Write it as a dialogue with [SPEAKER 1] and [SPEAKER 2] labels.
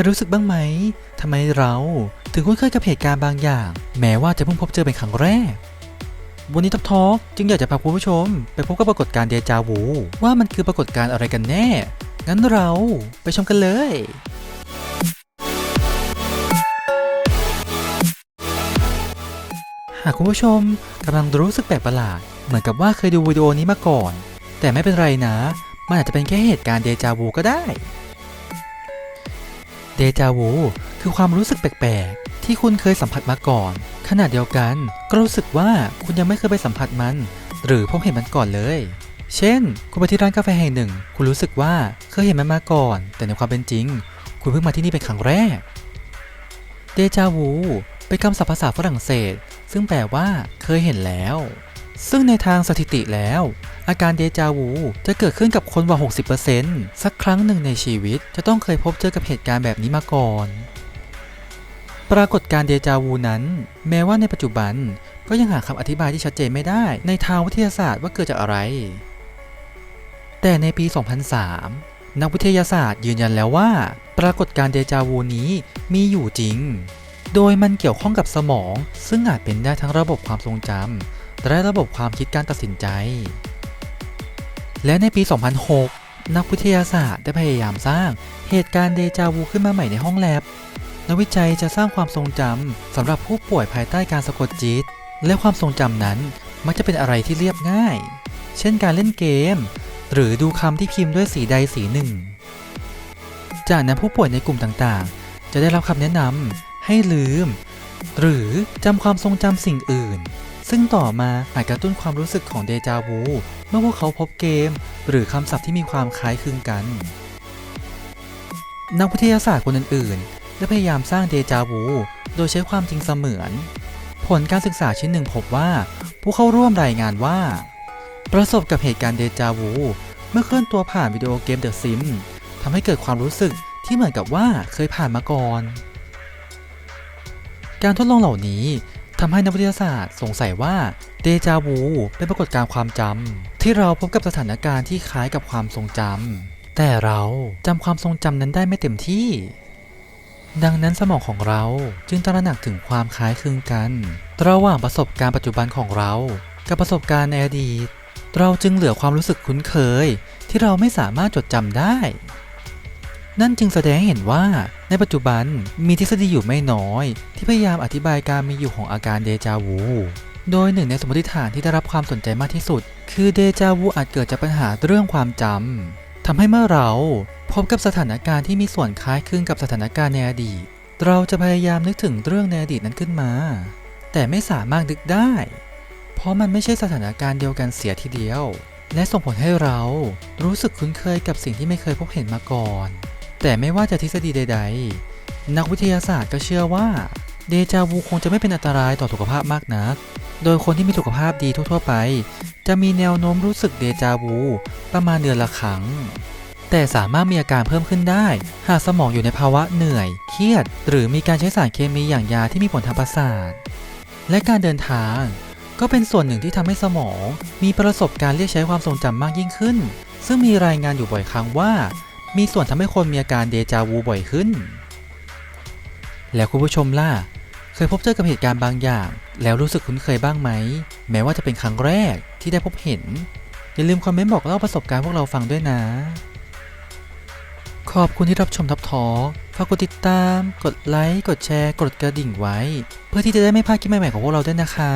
[SPEAKER 1] ยรู้สึกบ้างไหมทำไมเราถึงคุ้นเคยกับเหตุการณ์บางอย่าง แม้ว่าจะเพิ่งพบเจอเป็นครั้งแรก วันนี้ทับทอกจึงอยากจะพาคุณผู้ชม ไปพบกับปรากฏการณ์เดจาวู ว่ามันคือปรากฏการณ์อะไรกันแน่ งั้นเราไปชมกันเลยหากคุณผู้ชมกำลังรู้สึกแปลกประหลาด เหมือนกับว่าเคยดูวิดีโอนี้มาก่อน แต่ไม่เป็นไรนะ มันอาจจะเป็นแค่เหตุการณ์เดจาวูก็ได้ เดจาวูคือความรู้สึกแปลกๆ ที่คุณเคยสัมผัสมาก่อน ขณะเดียวกันก็รู้สึกว่าคุณยังไม่เคยไปสัมผัสมัน หรือพบเห็นมันก่อนเลย เช่น คุณไปที่ร้านกาแฟแห่งหนึ่ง คุณรู้สึกว่าเคยเห็นมันมาก่อน แต่ในความเป็นจริง คุณเพิ่งมาที่นี่เป็นครั้งแรก เดจาวูเป็นคำศัพท์ภาษาฝรั่งเศส ซึ่งแปลว่า เคยเห็นแล้ว ซึ่งในทางสถิติแล้ว อาการเดจาวูจะเกิดขึ้นกับคนกว่า 60%สักครั้งหนึ่งในชีวิตจะต้องเคยพบเจอกับเหตุการณ์แบบนี้มาก่อน ปรากฏการณ์เดจาวูนั้น แม้ว่าในปัจจุบันก็ยังหาคำอธิบายที่ชัดเจนไม่ได้ ในทางวิทยาศาสตร์ว่าเกิดจากอะไร แต่ในปี 2003 นักวิทยาศาสตร์ยืนยันแล้วว่า ปรากฏการณ์เดจาวูนี้มีอยู่จริง โดยมันเกี่ยวข้องกับสมอง ซึ่งอาจเป็นได้ทั้งระบบความทรงจำ และระบบความคิดการตัดสินใจ และในปี 2006 นักวิทยาศาสตร์ได้พยายามสร้างเหตุการณ์เดจาวูขึ้นมาใหม่ในห้องแลบ นักวิจัยจะสร้างความทรงจำสำหรับผู้ป่วยภายใต้การสะกดจิต และความทรงจำนั้นมักจะเป็นอะไรที่เรียบง่าย เช่นการเล่นเกม หรือดูคำที่พิมพ์ด้วยสีใดสีหนึ่ง จากนั้นผู้ป่วยในกลุ่มต่างๆ จะได้รับคำแนะนำให้ลืม หรือจำความทรงจำสิ่งอื่น ซึ่งต่อมาอาจกระตุ้นความรู้สึกของเดจาวูเมื่อพวกเขาพบเกม หรือคำศัพท์ที่มีความคล้ายคลึงกัน นักวิทยาศาสตร์คนอื่นๆ ได้พยายามสร้างเดจาวูโดยใช้ความจริงเสมือน ผลการศึกษาชิ้นหนึ่งพบว่า ผู้เข้าร่วมรายงานว่า ประสบกับเหตุการณ์เดจาวูเมื่อเคลื่อนตัวผ่านวิดีโอเกม The Sims ทำให้เกิดความรู้สึกที่เหมือนกับว่าเคยผ่านมาก่อน การทดลองเหล่านี้ ทำให้นักวิทยาศาสตร์สงสัยว่าเดจาวูเป็นปรากฏการณ์ความจำที่เราพบกับสถานการณ์ที่คล้ายกับความทรงจำแต่เราจำความทรงจำนั้นได้ไม่เต็มที่ ดังนั้นสมองของเราจึงตระหนักถึงความคล้ายคลึงกัน ระหว่างประสบการณ์ปัจจุบันของเรา กับประสบการณ์ในอดีต เราจึงเหลือความรู้สึกคุ้นเคย ที่เราไม่สามารถจดจำได้ นั่นจึงแสดงให้เห็นว่า ในปัจจุบันมีทฤษฎีอยู่ไม่น้อย ที่พยายามอธิบายการมีอยู่ของอาการเดจาวู โดยหนึ่งในสมมติฐานที่ได้รับความสนใจมากที่สุด คือเดจาวูอาจเกิดจากปัญหาเรื่องความจำทำให้เมื่อเราพบกับสถานการณ์ที่มีส่วนคล้ายคลึงกับสถานการณ์ในอดีต เราจะพยายามนึกถึงเรื่องในอดีตนั้นขึ้นมา แต่ไม่สามารถนึกได้ เพราะมันไม่ใช่สถานการณ์เดียวกันเสียทีเดียว และส่งผลให้เรารู้สึกคุ้นเคยกับสิ่งที่ไม่เคยพบเห็นมาก่อน แต่ไม่ว่าจะทฤษฎีใด ๆ นักวิทยาศาสตร์ก็เชื่อว่าเดจาวูคงจะไม่เป็นอันตรายต่อสุขภาพมากนัก โดยคนที่มีสุขภาพดีทั่วๆไป จะมีแนวโน้มรู้สึกเดจาวูประมาณเดือนละครั้ง แต่สามารถมีอาการเพิ่มขึ้นได้ หากสมองอยู่ในภาวะเหนื่อย เครียด หรือมีการใช้สารเคมีอย่างยาที่มีผลทางประสาท และการเดินทาง ก็เป็นส่วนหนึ่งที่ทำให้สมอง มีประสบการณ์เรียกใช้ความทรงจำมากยิ่งขึ้น ซึ่งมีรายงานอยู่บ่อยครั้งว่า มีส่วนทำให้คนมีอาการเดจาวูบ่อยขึ้น แล้วคุณผู้ชมล่ะ เคยพบเจอกับเหตุการณ์บางอย่าง แล้วรู้สึกคุ้นเคยบ้างไหม แม้ว่าจะเป็นครั้งแรกที่ได้พบเห็น อย่าลืมคอมเมนต์บอกเล่าประสบการณ์พวกเราฟังด้วยนะ ขอบคุณที่รับชมทับทอฝากกดติดตาม กดไลค์ กดแชร์ กดกระดิ่งไว้ เพื่อที่จะได้ไม่พลาดคลิปใหม่ๆของพวกเราด้วยนะคะ